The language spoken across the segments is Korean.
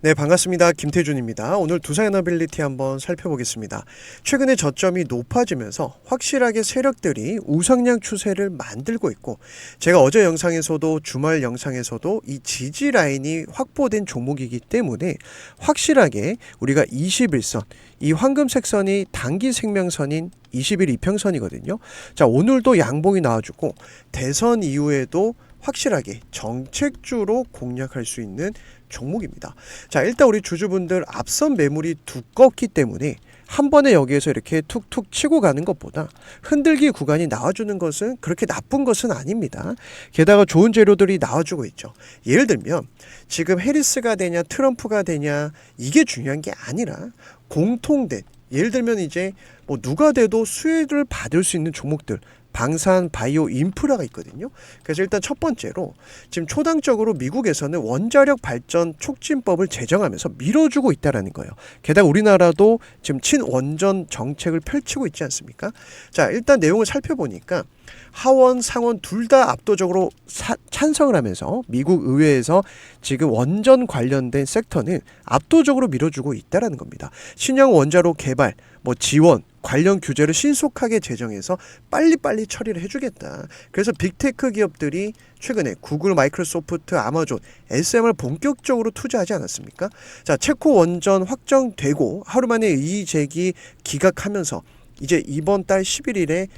네, 반갑습니다. 김태준입니다. 오늘 두산에너빌리티 한번 살펴보겠습니다. 최근에 저점이 높아지면서 확실하게 세력들이 우상향 추세를 만들고 있고 제가 어제 영상에서도 주말 영상에서도 이 지지 라인이 확보된 종목이기 때문에 확실하게 우리가 21선 이 황금색 선이 단기 생명선인 20일 이평선이거든요. 자, 오늘도 양봉이 나와주고 대선 이후에도 확실하게 정책주로 공략할 수 있는 종목입니다. 자, 일단 우리 주주분들 앞선 매물이 두껍기 때문에 한 번에 여기에서 이렇게 툭툭 치고 가는 것보다 흔들기 구간이 나와주는 것은 그렇게 나쁜 것은 아닙니다. 게다가 좋은 재료들이 나와주고 있죠. 예를 들면 지금 해리스가 되냐 트럼프가 되냐 이게 중요한 게 아니라 공통된 예를 들면 이제 뭐 누가 돼도 수혜를 받을 수 있는 종목들 방산 바이오 인프라가 있거든요. 그래서 일단 첫 번째로 지금 초당적으로 미국에서는 원자력 발전 촉진법을 제정하면서 밀어주고 있다라는 거예요. 게다가 우리나라도 지금 친원전 정책을 펼치고 있지 않습니까? 자, 일단 내용을 살펴보니까 하원, 상원 둘 다 압도적으로 사, 찬성을 하면서 미국 의회에서 지금 원전 관련된 섹터는 압도적으로 밀어주고 있다라는 겁니다. 신형 원자로 개발, 뭐 지원, 관련 규제를 신속하게 제정해서 빨리빨리 처리를 해주겠다. 그래서 빅테크 기업들이 최근에 구글, 마이크로소프트, 아마존, SM을 본격적으로 투자하지 않았습니까? 자, 체코 원전 확정되고 하루 만에 이의 제기 기각하면서 이제 이번 달 11일에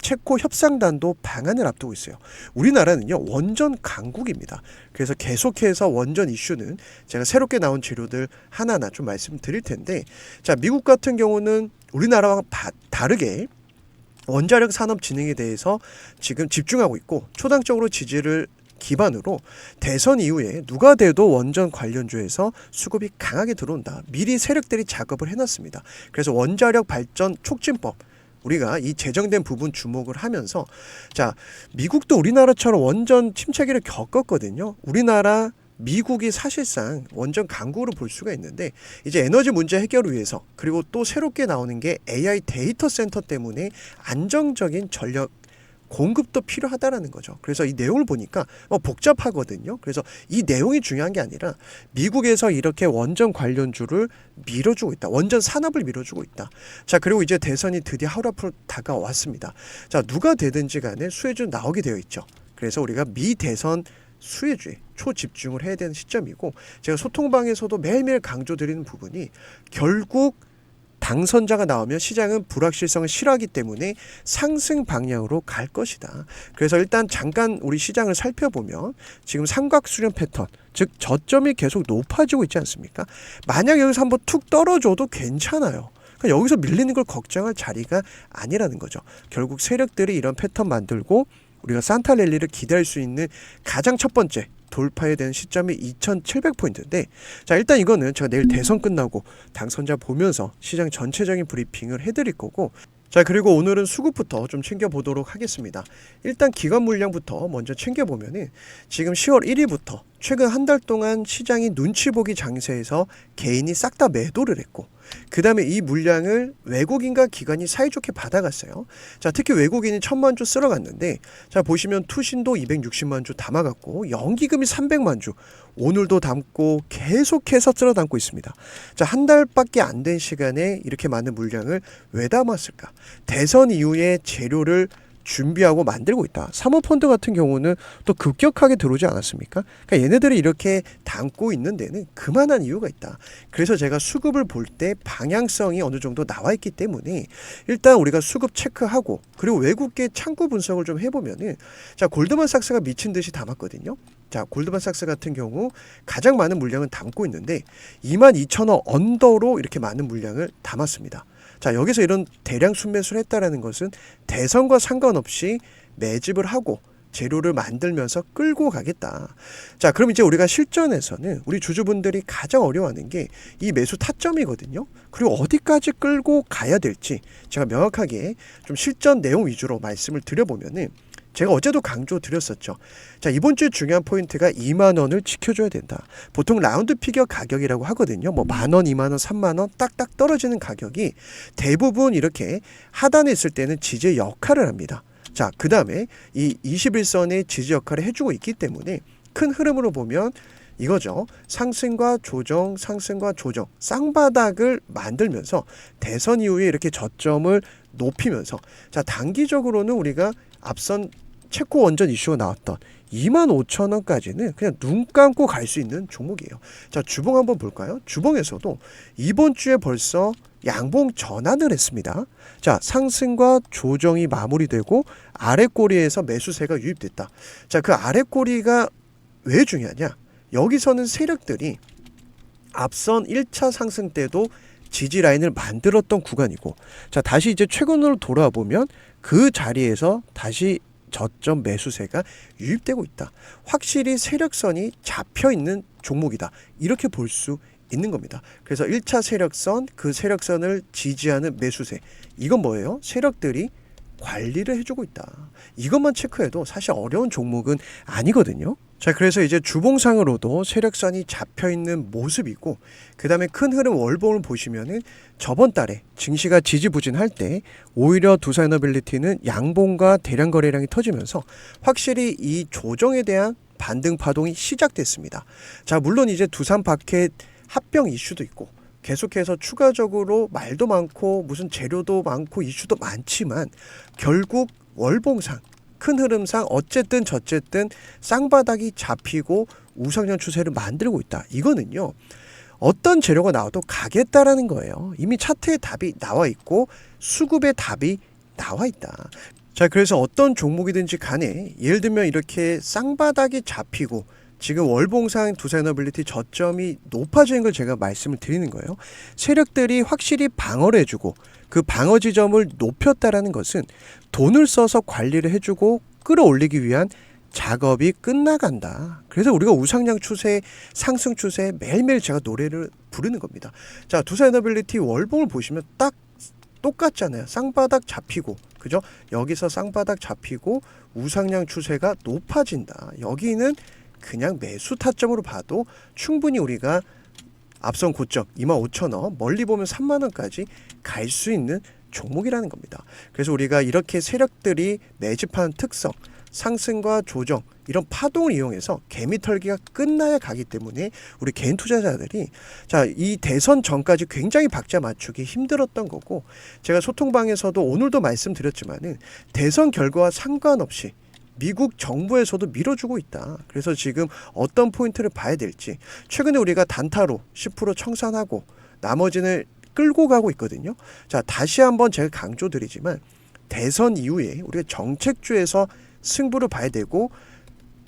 체코 협상단도 방안을 앞두고 있어요. 우리나라는요 원전 강국입니다. 그래서 계속해서 원전 이슈는 제가 새롭게 나온 재료들 하나하나 좀 말씀드릴 텐데, 자 미국 같은 경우는 우리나라와 바, 다르게 원자력 산업 진행에 대해서 지금 집중하고 있고 초당적으로 지지를 기반으로 대선 이후에 누가 돼도 원전 관련주에서 수급이 강하게 들어온다. 미리 세력들이 작업을 해놨습니다. 그래서 원자력 발전 촉진법 우리가 이 제정된 부분 주목을 하면서 자 미국도 우리나라처럼 원전 침체기를 겪었거든요. 우리나라 미국이 사실상 원전 강국으로 볼 수가 있는데 이제 에너지 문제 해결을 위해서 그리고 또 새롭게 나오는 게 AI 데이터 센터 때문에 안정적인 전력 공급도 필요하다라는 거죠. 그래서 이 내용을 보니까 뭐 복잡하거든요. 그래서 이 내용이 중요한 게 아니라 미국에서 이렇게 원전 관련주를 밀어주고 있다. 원전 산업을 밀어주고 있다. 자 그리고 이제 대선이 드디어 하루 앞으로 다가왔습니다. 자 누가 되든지 간에 수혜주 나오게 되어 있죠. 그래서 우리가 미 대선 수혜주에 초집중을 해야 되는 시점이고 제가 소통방에서도 매일매일 강조드리는 부분이 결국 당선자가 나오면 시장은 불확실성을 싫어하기 때문에 상승 방향으로 갈 것이다. 그래서 일단 잠깐 우리 시장을 살펴보면 지금 삼각 수렴 패턴, 즉 저점이 계속 높아지고 있지 않습니까? 만약 여기서 한번 툭 떨어져도 괜찮아요. 그러니까 여기서 밀리는 걸 걱정할 자리가 아니라는 거죠. 결국 세력들이 이런 패턴 만들고 우리가 산타 랠리를 기대할 수 있는 가장 첫 번째 돌파해야 되는 시점이 2,700포인트인데 자 일단 이거는 제가 내일 대선 끝나고 당선자 보면서 시장 전체적인 브리핑을 해드릴 거고 자 그리고 오늘은 수급부터 좀 챙겨보도록 하겠습니다. 일단 기관 물량부터 먼저 챙겨보면은 지금 10월 1일부터 최근 한 달 동안 시장이 눈치 보기 장세에서 개인이 싹 다 매도를 했고 그 다음에 이 물량을 외국인과 기관이 사이좋게 받아갔어요. 자, 특히 외국인이 천만 주 쓸어갔는데, 자, 보시면 투신도 260만 주 담아갔고, 연기금이 300만 주, 오늘도 담고 계속해서 쓸어 담고 있습니다. 자, 한 달밖에 안 된 시간에 이렇게 많은 물량을 왜 담았을까? 대선 이후에 재료를 준비하고 만들고 있다. 사모펀드 같은 경우는 또 급격하게 들어오지 않았습니까? 그러니까 얘네들이 이렇게 담고 있는 데는 그만한 이유가 있다. 그래서 제가 수급을 볼 때 방향성이 어느 정도 나와 있기 때문에 일단 우리가 수급 체크하고 그리고 외국계 창구 분석을 좀 해보면은 자 골드만삭스가 미친 듯이 담았거든요. 자 골드만삭스 같은 경우 가장 많은 물량은 담고 있는데 2만 2천억 언더로 이렇게 많은 물량을 담았습니다. 자, 여기서 이런 대량 순매수를 했다라는 것은 대선과 상관없이 매집을 하고 재료를 만들면서 끌고 가겠다. 자, 그럼 이제 우리가 실전에서는 우리 주주분들이 가장 어려워하는 게 이 매수 타점이거든요. 그리고 어디까지 끌고 가야 될지 제가 명확하게 좀 실전 내용 위주로 말씀을 드려보면은 제가 어제도 강조 드렸었죠. 자, 이번 주에 중요한 포인트가 2만 원을 지켜줘야 된다. 보통 라운드 피겨 가격이라고 하거든요. 뭐 만 원, 2만 원, 3만 원 딱딱 떨어지는 가격이 대부분 이렇게 하단에 있을 때는 지지의 역할을 합니다. 자, 그 다음에 이 21선의 지지 역할을 해 주고 있기 때문에 큰 흐름으로 보면 이거죠. 상승과 조정, 상승과 조정, 쌍바닥을 만들면서 대선 이후에 이렇게 저점을 높이면서 자 단기적으로는 우리가 앞선 체코 원전 이슈가 나왔던 2만 5천 원까지는 그냥 눈 감고 갈 수 있는 종목이에요. 자 주봉 한번 볼까요? 주봉에서도 이번 주에 벌써 양봉 전환을 했습니다. 자 상승과 조정이 마무리되고 아래 꼬리에서 매수세가 유입됐다. 자 그 아래 꼬리가 왜 중요하냐? 여기서는 세력들이 앞선 1차 상승 때도 지지 라인을 만들었던 구간이고 자 다시 이제 최근으로 돌아보면 그 자리에서 다시 저점 매수세가 유입되고 있다. 확실히 세력선이 잡혀 있는 종목이다. 이렇게 볼 수 있는 겁니다. 그래서 1차 세력선, 그 세력선을 지지하는 매수세. 이건 뭐예요? 세력들이 관리를 해주고 있다. 이것만 체크해도 사실 어려운 종목은 아니거든요. 자, 그래서 이제 주봉상으로도 세력선이 잡혀 있는 모습이고, 그 다음에 큰 흐름 월봉을 보시면은 저번 달에 증시가 지지부진할 때 오히려 두산에너빌리티는 양봉과 대량 거래량이 터지면서 확실히 이 조정에 대한 반등 파동이 시작됐습니다. 자, 물론 이제 두산 파켓 합병 이슈도 있고 계속해서 추가적으로 말도 많고 무슨 재료도 많고 이슈도 많지만 결국 월봉상 큰 흐름상 어쨌든 저쨌든 쌍바닥이 잡히고 우상향 추세를 만들고 있다. 이거는요. 어떤 재료가 나와도 가겠다라는 거예요. 이미 차트에 답이 나와 있고 수급의 답이 나와 있다. 자, 그래서 어떤 종목이든지 간에 예를 들면 이렇게 쌍바닥이 잡히고 지금 월봉상 두산너빌리티 저점이 높아지는 걸 제가 말씀을 드리는 거예요. 세력들이 확실히 방어를 해주고 그 방어 지점을 높였다라는 것은 돈을 써서 관리를 해주고 끌어올리기 위한 작업이 끝나간다. 그래서 우리가 우상향 추세, 상승 추세 매일매일 제가 노래를 부르는 겁니다. 자, 두산에너빌리티 월봉을 보시면 딱 똑같잖아요. 쌍바닥 잡히고, 그죠? 여기서 쌍바닥 잡히고 우상향 추세가 높아진다. 여기는 그냥 매수 타점으로 봐도 충분히 우리가 앞선 고점 25,000원, 멀리 보면 3만 원까지 갈 수 있는 종목이라는 겁니다. 그래서 우리가 이렇게 세력들이 매집하는 특성, 상승과 조정 이런 파동을 이용해서 개미 털기가 끝나야 가기 때문에 우리 개인 투자자들이 자 이 대선 전까지 굉장히 박자 맞추기 힘들었던 거고 제가 소통방에서도 오늘도 말씀드렸지만은 대선 결과와 상관없이 미국 정부에서도 밀어주고 있다. 그래서 지금 어떤 포인트를 봐야 될지 최근에 우리가 단타로 10% 청산하고 나머지는 끌고 가고 있거든요. 자 다시 한번 제가 강조드리지만 대선 이후에 우리가 정책주에서 승부를 봐야 되고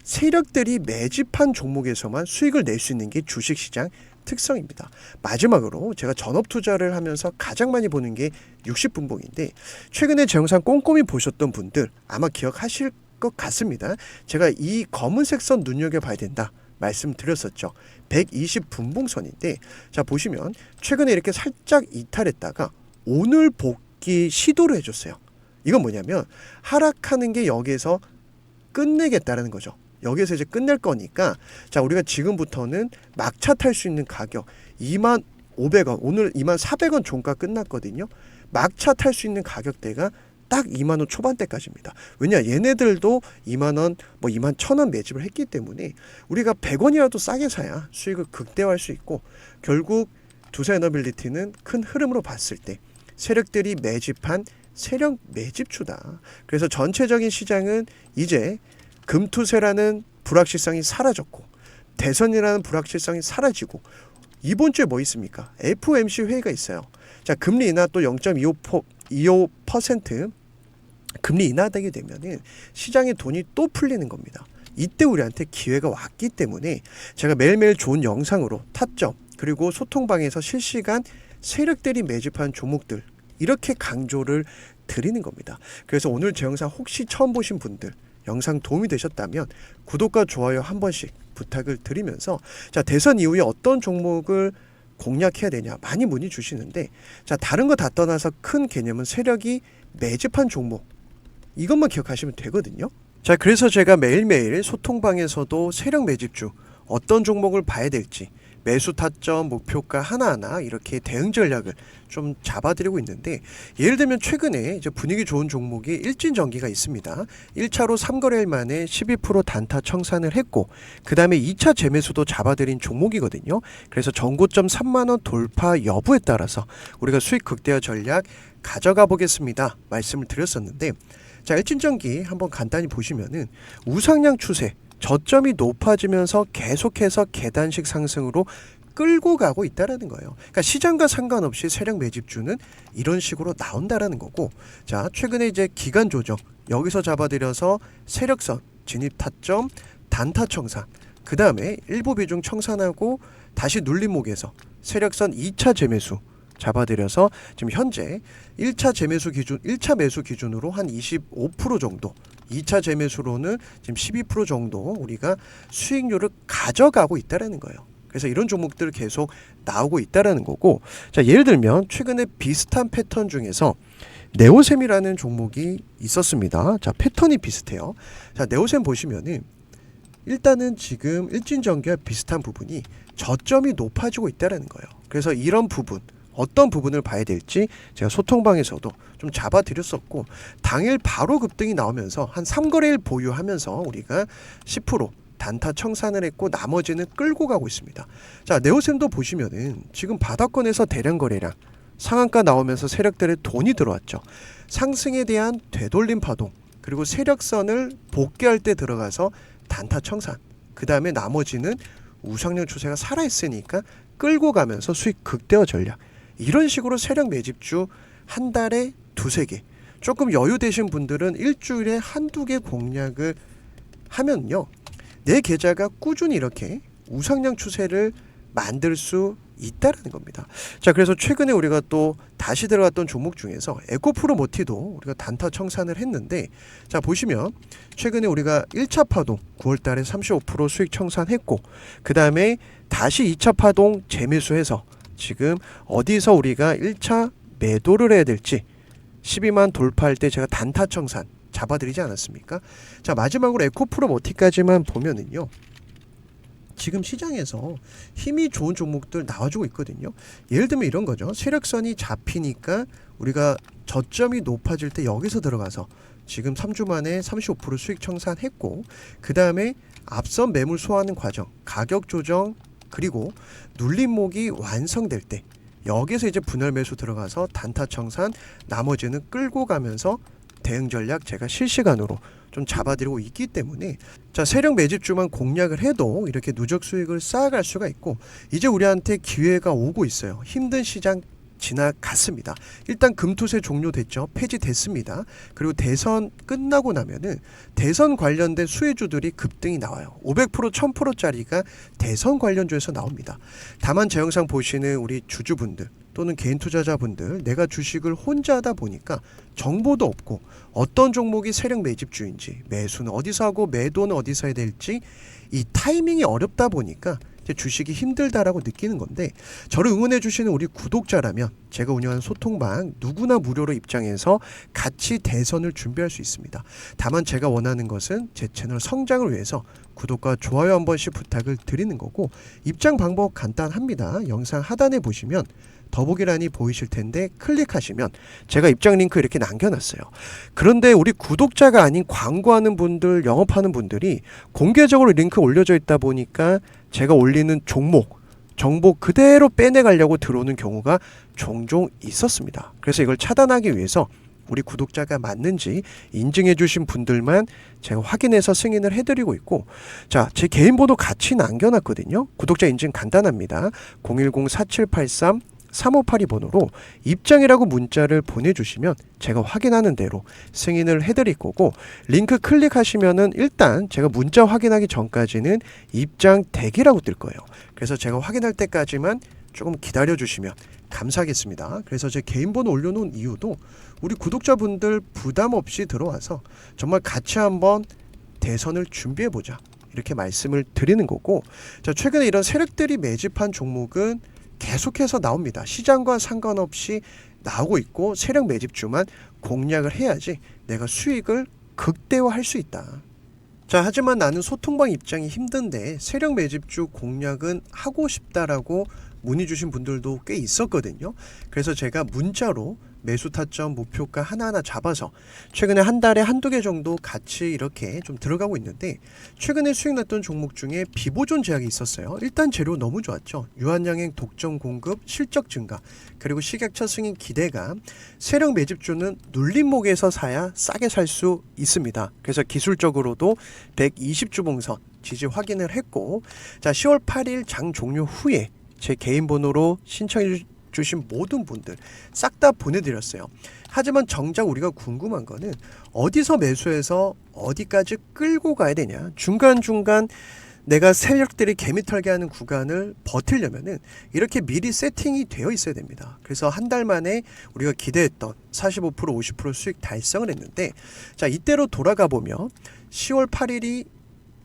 세력들이 매집한 종목에서만 수익을 낼 수 있는 게 주식시장 특성입니다. 마지막으로 제가 전업 투자를 하면서 가장 많이 보는 게 60분봉인데 최근에 제 영상 꼼꼼히 보셨던 분들 아마 기억하실 것 같습니다. 제가 이 검은색 선 눈여겨봐야 된다. 말씀드렸었죠. 120 분봉선인데 자 보시면 최근에 이렇게 살짝 이탈했다가 오늘 복귀 시도를 해줬어요. 이건 뭐냐면 하락하는 게 여기에서 끝내겠다라는 거죠. 여기서 이제 끝낼 거니까 자 우리가 지금부터는 막차 탈 수 있는 가격 2만 500원 오늘 2만 400원 종가 끝났거든요. 막차 탈 수 있는 가격대가 딱 2만 원 초반대까지입니다. 왜냐 얘네들도 2만 원, 뭐 2만 1천 원 매집을 했기 때문에 우리가 100원이라도 싸게 사야 수익을 극대화할 수 있고 결국 두사 에너빌리티는 큰 흐름으로 봤을 때 세력들이 매집한 세력 매집추다. 그래서 전체적인 시장은 이제 금투세라는 불확실성이 사라졌고 대선이라는 불확실성이 사라지고 이번 주에 뭐 있습니까? FOMC 회의가 있어요. 자 금리 인하 또 0.25% 금리 인하되게 되면은 시장에 돈이 또 풀리는 겁니다. 이때 우리한테 기회가 왔기 때문에 제가 매일매일 좋은 영상으로 타점 그리고 소통방에서 실시간 세력들이 매집한 종목들 이렇게 강조를 드리는 겁니다. 그래서 오늘 제 영상 혹시 처음 보신 분들 영상 도움이 되셨다면 구독과 좋아요 한 번씩 부탁을 드리면서 자 대선 이후에 어떤 종목을 공략해야 되냐 많이 문의 주시는데 자 다른 거 다 떠나서 큰 개념은 세력이 매집한 종목 이것만 기억하시면 되거든요. 자 그래서 제가 매일매일 소통방에서도 세력 매집주 어떤 종목을 봐야 될지 매수 타점, 목표가 하나하나 이렇게 대응 전략을 좀 잡아드리고 있는데 예를 들면 최근에 이제 분위기 좋은 종목이 일진전기가 있습니다. 1차로 3거래일 만에 12% 단타 청산을 했고 그 다음에 2차 재매수도 잡아드린 종목이거든요. 그래서 전고점 3만 원 돌파 여부에 따라서 우리가 수익 극대화 전략 가져가 보겠습니다. 말씀을 드렸었는데 자 일진전기 한번 간단히 보시면은 우상향 추세 저점이 높아지면서 계속해서 계단식 상승으로 끌고 가고 있다라는 거예요. 그러니까 시장과 상관없이 세력 매집주는 이런 식으로 나온다라는 거고, 자 최근에 이제 기간 조정 여기서 잡아들여서 세력선 진입 타점 단타 청산, 그 다음에 일부 비중 청산하고 다시 눌림목에서 세력선 2차 재매수 잡아들여서 지금 현재 1차 재매수 기준 1차 매수 기준으로 한 25% 정도 2차 재매수로는 지금 12% 정도 우리가 수익률을 가져가고 있다라는 거예요. 그래서 이런 종목들 계속 나오고 있다라는 거고 자 예를 들면 최근에 비슷한 패턴 중에서 네오셈이라는 종목이 있었습니다. 자 패턴이 비슷해요. 자 네오셈 보시면은 일단은 지금 일진전기와 비슷한 부분이 저점이 높아지고 있다라는 거예요. 그래서 이런 부분 어떤 부분을 봐야 될지 제가 소통방에서도 좀 잡아드렸었고 당일 바로 급등이 나오면서 한 3거래일 보유하면서 우리가 10% 단타 청산을 했고 나머지는 끌고 가고 있습니다. 자 네오셈도 보시면은 지금 바닥권에서 대량 거래량 상한가 나오면서 세력들의 돈이 들어왔죠. 상승에 대한 되돌림 파동 그리고 세력선을 복귀할 때 들어가서 단타 청산 그 다음에 나머지는 우상향 추세가 살아있으니까 끌고 가면서 수익 극대화 전략 이런 식으로 세력 매집주 한 달에 두세 개 조금 여유 되신 분들은 일주일에 한두 개 공략을 하면요 내 계좌가 꾸준히 이렇게 우상향 추세를 만들 수 있다라는 겁니다. 자, 그래서 최근에 우리가 또 다시 들어갔던 종목 중에서 에코프로 모티도 우리가 단타 청산을 했는데 자, 보시면 최근에 우리가 1차 파동 9월 달에 35% 수익 청산했고 그다음에 다시 2차 파동 재매수해서 지금 어디서 우리가 1차 매도를 해야 될지 12만 돌파할 때 제가 단타 청산 잡아드리지 않았습니까? 자 마지막으로 에코프로 모티까지만 보면은요. 지금 시장에서 힘이 좋은 종목들 나와주고 있거든요. 예를 들면 이런 거죠. 세력선이 잡히니까 우리가 저점이 높아질 때 여기서 들어가서 지금 3주 만에 35% 수익 청산했고 그 다음에 앞선 매물 소화하는 과정, 가격 조정 그리고 눌림목이 완성될 때 여기서 이제 분할 매수 들어가서 단타 청산 나머지는 끌고 가면서 대응 전략 제가 실시간으로 좀 잡아드리고 있기 때문에 자 세력 매집주만 공략을 해도 이렇게 누적 수익을 쌓아갈 수가 있고 이제 우리한테 기회가 오고 있어요. 힘든 시장 지나갔습니다. 일단 금투세 종료됐죠. 폐지됐습니다. 그리고 대선 끝나고 나면은 대선 관련된 수혜주들이 급등이 나와요. 500% 1000%짜리가 대선 관련주에서 나옵니다. 다만 제 영상 보시는 우리 주주분들 또는 개인 투자자분들 내가 주식을 혼자 하다 보니까 정보도 없고 어떤 종목이 세력 매집주인지 매수는 어디서 하고 매도는 어디서 해야 될지 이 타이밍이 어렵다 보니까 주식이 힘들다라고 느끼는 건데 저를 응원해 주시는 우리 구독자라면 제가 운영하는 소통방 누구나 무료로 입장해서 같이 대선을 준비할 수 있습니다. 다만 제가 원하는 것은 제 채널 성장을 위해서 구독과 좋아요 한 번씩 부탁을 드리는 거고 입장 방법 간단합니다. 영상 하단에 보시면 더보기란이 보이실 텐데 클릭하시면 제가 입장 링크 이렇게 남겨놨어요. 그런데 우리 구독자가 아닌 광고하는 분들, 영업하는 분들이 공개적으로 링크 올려져 있다 보니까 제가 올리는 종목, 정보 그대로 빼내가려고 들어오는 경우가 종종 있었습니다. 그래서 이걸 차단하기 위해서 우리 구독자가 맞는지 인증해 주신 분들만 제가 확인해서 승인을 해드리고 있고 자 제 개인 번호 같이 남겨놨거든요 구독자 인증 간단합니다 010-4783 3582 번호로 입장이라고 문자를 보내주시면 제가 확인하는 대로 승인을 해드릴 거고 링크 클릭하시면은 일단 제가 문자 확인하기 전까지는 입장 대기라고 뜰 거예요. 그래서 제가 확인할 때까지만 조금 기다려 주시면 감사하겠습니다. 그래서 제 개인 번호 올려놓은 이유도 우리 구독자분들 부담 없이 들어와서 정말 같이 한번 대선을 준비해 보자 이렇게 말씀을 드리는 거고 자 최근에 이런 세력들이 매집한 종목은 계속해서 나옵니다. 시장과 상관없이 나오고 있고 세력 매집주만 공략을 해야지 내가 수익을 극대화할 수 있다. 자, 하지만 나는 소통방 입장이 힘든데 세력 매집주 공략은 하고 싶다라고 문의 주신 분들도 꽤 있었거든요. 그래서 제가 문자로 매수 타점 목표가 하나하나 잡아서 최근에 한 달에 한두 개 정도 같이 이렇게 좀 들어가고 있는데 최근에 수익 났던 종목 중에 비보존 제약이 있었어요. 일단 재료 너무 좋았죠. 유한양행 독점 공급 실적 증가 그리고 식약처 승인 기대감 세력 매집주는 눌림목에서 사야 싸게 살 수 있습니다. 그래서 기술적으로도 120주 봉선 지지 확인을 했고 자 10월 8일 장 종료 후에 제 개인 번호로 신청해 주- 주신 모든 분들 싹 다 보내드렸어요. 하지만 정작 우리가 궁금한 거는 어디서 매수해서 어디까지 끌고 가야 되냐. 중간중간 내가 세력들이 개미털게 하는 구간을 버틸려면은 이렇게 미리 세팅이 되어 있어야 됩니다. 그래서 한 달 만에 우리가 기대했던 45% 50% 수익 달성을 했는데 자 이때로 돌아가 보면 10월 8일이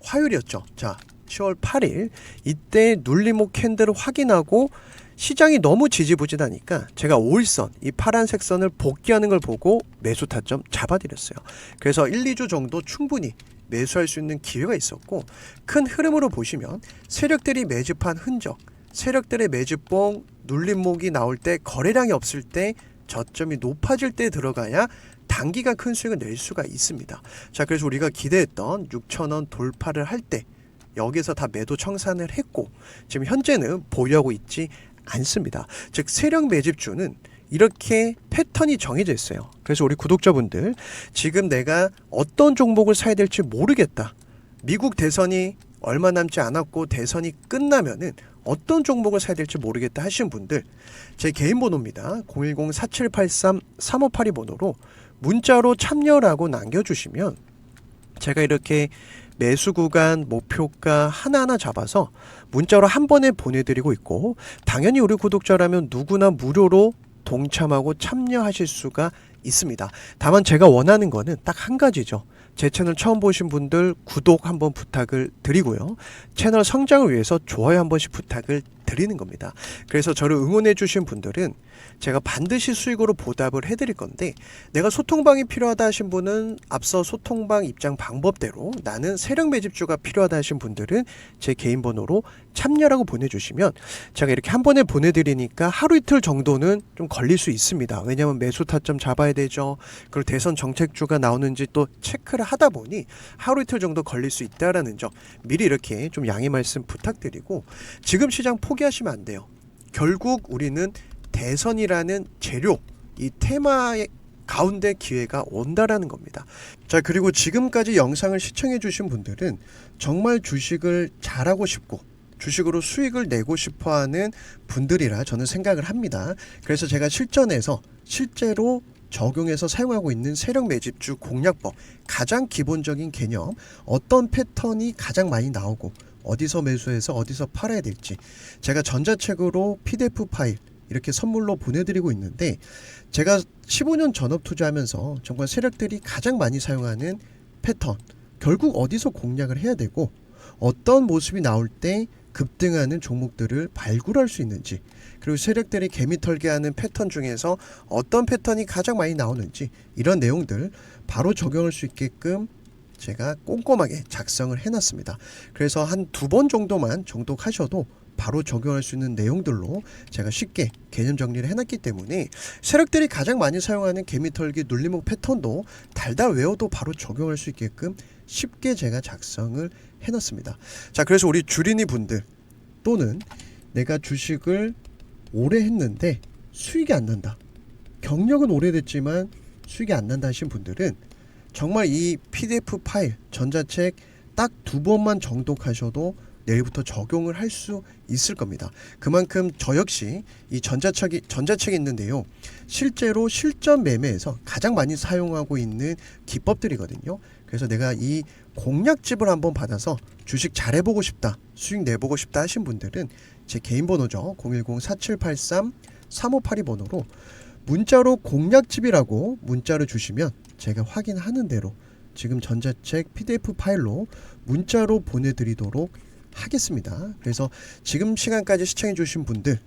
화요일이었죠. 자 10월 8일 이때 눌림목 캔들을 확인하고 시장이 너무 지지부진하니까 제가 5일선 이 파란색 선을 복귀하는 걸 보고 매수 타점 잡아드렸어요. 그래서 1, 2주 정도 충분히 매수할 수 있는 기회가 있었고 큰 흐름으로 보시면 세력들이 매집한 흔적, 세력들의 매집봉 눌림목이 나올 때 거래량이 없을 때 저점이 높아질 때 들어가야 단기간 큰 수익을 낼 수가 있습니다. 자, 그래서 우리가 기대했던 6천원 돌파를 할 때 여기서 다 매도 청산을 했고 지금 현재는 보유하고 있지 않습니다. 즉 세력 매집주는 이렇게 패턴이 정해져 있어요. 그래서 우리 구독자분들 지금 내가 어떤 종목을 사야 될지 모르겠다. 미국 대선이 얼마 남지 않았고 대선이 끝나면은 어떤 종목을 사야 될지 모르겠다 하시는 분들 제 개인 번호입니다. 010-4783-3582 번호로 문자로 참여라고 남겨주시면 제가 이렇게 매수 구간 목표가 하나하나 잡아서 문자로 한 번에 보내드리고 있고 당연히 우리 구독자라면 누구나 무료로 동참하고 참여하실 수가 있습니다. 다만 제가 원하는 거는 딱 한 가지죠. 제 채널 처음 보신 분들 구독 한번 부탁을 드리고요. 채널 성장을 위해서 좋아요 한 번씩 부탁을 드리는 겁니다. 그래서 저를 응원해 주신 분들은 제가 반드시 수익으로 보답을 해드릴 건데 내가 소통방이 필요하다 하신 분은 앞서 소통방 입장 방법대로 나는 세력 매집주가 필요하다 하신 분들은 제 개인 번호로 참여라고 보내주시면 제가 이렇게 한 번에 보내드리니까 하루 이틀 정도는 좀 걸릴 수 있습니다. 왜냐하면 매수 타점 잡아야 되죠. 그리고 대선 정책주가 나오는지 또 체크를 하다 보니 하루 이틀 정도 걸릴 수 있다라는 점 미리 이렇게 좀 양해 말씀 부탁드리고 지금 시장 포기하시면 안 돼요. 결국 우리는 대선이라는 재료 이 테마의 가운데 기회가 온다라는 겁니다. 자, 그리고 지금까지 영상을 시청해 주신 분들은 정말 주식을 잘하고 싶고 주식으로 수익을 내고 싶어 하는 분들이라 저는 생각을 합니다. 그래서 제가 실전에서 실제로 적용해서 사용하고 있는 세력 매집주 공략법 가장 기본적인 개념 어떤 패턴이 가장 많이 나오고 어디서 매수해서 어디서 팔아야 될지 제가 전자책으로 PDF 파일 이렇게 선물로 보내드리고 있는데 제가 15년 전업 투자하면서 정말 세력들이 가장 많이 사용하는 패턴 결국 어디서 공략을 해야 되고 어떤 모습이 나올 때 급등하는 종목들을 발굴할 수 있는지 그리고 세력들이 개미털게 하는 패턴 중에서 어떤 패턴이 가장 많이 나오는지 이런 내용들 바로 적용할 수 있게끔 제가 꼼꼼하게 작성을 해놨습니다. 그래서 한 두 번 정도만 정독하셔도 바로 적용할 수 있는 내용들로 제가 쉽게 개념 정리를 해놨기 때문에 세력들이 가장 많이 사용하는 개미털기 눌림목 패턴도 달달 외워도 바로 적용할 수 있게끔 쉽게 제가 작성을 해놨습니다. 자, 그래서 우리 주린이 분들 또는 내가 주식을 오래 했는데 수익이 안 난다. 경력은 오래됐지만 수익이 안 난다 하신 분들은 정말 이 PDF 파일 전자책 딱 두 번만 정독하셔도 내일부터 적용을 할 수 있을 겁니다. 그만큼 저 역시 이 전자책이 전자책이 있는데요. 실제로 실전 매매에서 가장 많이 사용하고 있는 기법들이거든요. 그래서 내가 이 공략집을 한번 받아서 주식 잘해보고 싶다, 수익 내보고 싶다 하신 분들은 제 개인 번호죠. 010-4783-3582 번호로 문자로 공략집이라고 문자를 주시면 제가 확인하는 대로 지금 전자책 PDF 파일로 문자로 보내드리도록 하겠습니다. 그래서 지금 시간까지 시청해주신 분들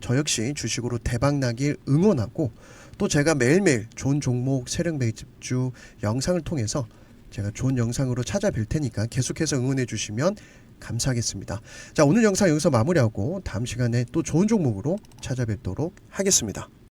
저 역시 주식으로 대박 나길 응원하고 또 제가 매일매일 좋은 종목 세력 매집주 영상을 통해서 제가 좋은 영상으로 찾아뵐 테니까 계속해서 응원해 주시면 감사하겠습니다. 자, 오늘 영상 여기서 마무리하고 다음 시간에 또 좋은 종목으로 찾아뵙도록 하겠습니다.